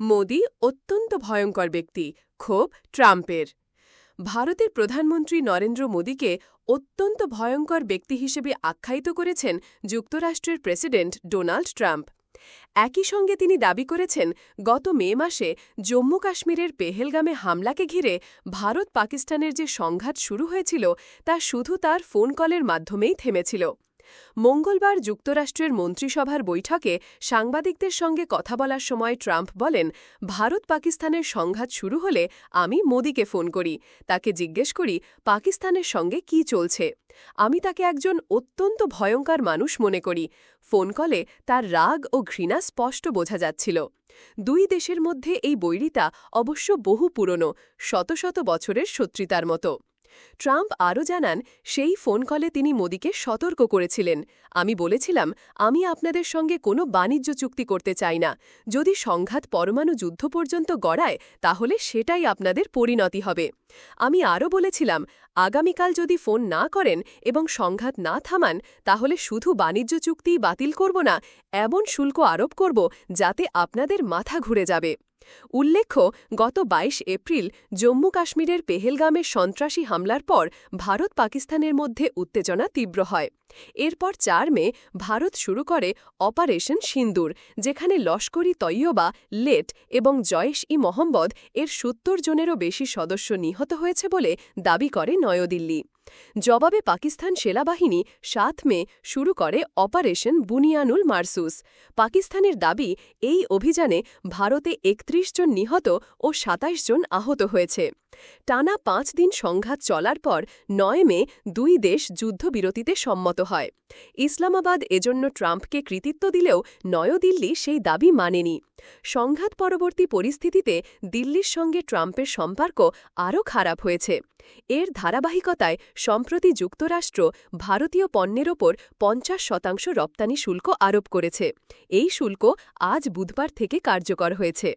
মোদি অত্যন্ত ভয়ঙ্কর ব্যক্তি ক্ষোভ ট্রাম্পের। ভারতের প্রধানমন্ত্রী নরেন্দ্র মোদীকে অত্যন্ত ভয়ঙ্কর ব্যক্তি হিসেবে আখ্যায়িত করেছেন যুক্তরাষ্ট্রের প্রেসিডেন্ট ডোনাল্ড ট্রাম্প। একই সঙ্গে তিনি দাবি করেছেন, গত মে মাসে জম্মু কাশ্মীরের পেহেলগামে হামলাকে ঘিরে ভারত পাকিস্তানের যে সংঘাত শুরু হয়েছিল, তা শুধু তার ফোন কলের মাধ্যমেই থেমেছিল। মঙ্গলবার যুক্তরাষ্ট্রের মন্ত্রিসভার বৈঠকে সাংবাদিকদের সঙ্গে কথা বলার সময় ট্রাম্প বলেন, ভারত পাকিস্তানের সংঘাত শুরু হলে আমি মোদিকে ফোন করি, তাকে জিজ্ঞেস করি পাকিস্তানের সঙ্গে কি চলছে। আমি তাকে একজন অত্যন্ত ভয়ঙ্কর মানুষ মনে করি। ফোন কলে তার রাগ ও ঘৃণা স্পষ্ট বোঝা যাচ্ছিল। দুই দেশের মধ্যে এই বৈরিতা অবশ্য বহু পুরনো, শত শত বছরের শত্রুতার মতো। ট্রাম্প আরও জানান, সেই ফোন কলে তিনি মোদীকে সতর্ক করেছিলেন। আমি বলেছিলাম, আমি আপনাদের সঙ্গে কোনো বাণিজ্য চুক্তি করতে চাই না। যদি সংঘাত পরমাণু যুদ্ধ পর্যন্ত গড়ায়, তাহলে সেটাই আপনাদের পরিণতি হবে। আমি আরও বলেছিলাম, আগামীকাল যদি ফোন না করেন এবং সংঘাত না থামান, তাহলে শুধু বাণিজ্য চুক্তিই বাতিল করব না, এমন শুল্ক আরোপ করব যাতে আপনাদের মাথা ঘুরে যাবে। উল্লেখ্য, গত ২২ এপ্রিল জম্মু কাশ্মীরের পেহেলগামের সন্ত্রাসী হামলার পর ভারত পাকিস্তানের মধ্যে উত্তেজনা তীব্র হয়। এরপর চার মে ভারত শুরু করে অপারেশন সিন্দুর, যেখানে লস্করি তৈয়বা, লেট এবং জয়েশ ই মোহাম্মদ এর সত্তর জনেরও বেশি সদস্য নিহত হয়েছে বলে দাবি করে নয়াদিল্লি। জবাবে পাকিস্তান সেনাবাহিনী সাত মে শুরু করে অপারেশন বুনিয়ানুল মারসুস। পাকিস্তানের দাবি, এই অভিযানে ভারতে একত্রিশ জন নিহত ও ২৭ জন আহত হয়েছে। টানা পাঁচ দিন সংঘাত চলার পর নয় মে দুই দেশ যুদ্ধবিরতিতে সম্মত হয়। ইসলামাবাদ এজন্য ট্রাম্পকে কৃতিত্ব দিলেও নয়দিল্লি সেই দাবি মানেনি। সংঘাত পরবর্তী পরিস্থিতিতে দিল্লির সঙ্গে ট্রাম্পের সম্পর্ক আরও খারাপ হয়েছে। এর ধারাবাহিকতায় সম্প্রতি যুক্তরাষ্ট্র ভারতীয় পণ্যের ওপর পঞ্চাশ শতাংশ রপ্তানি শুল্ক আরোপ করেছে। এই শুল্ক আজ বুধবার থেকে কার্যকর হয়েছে।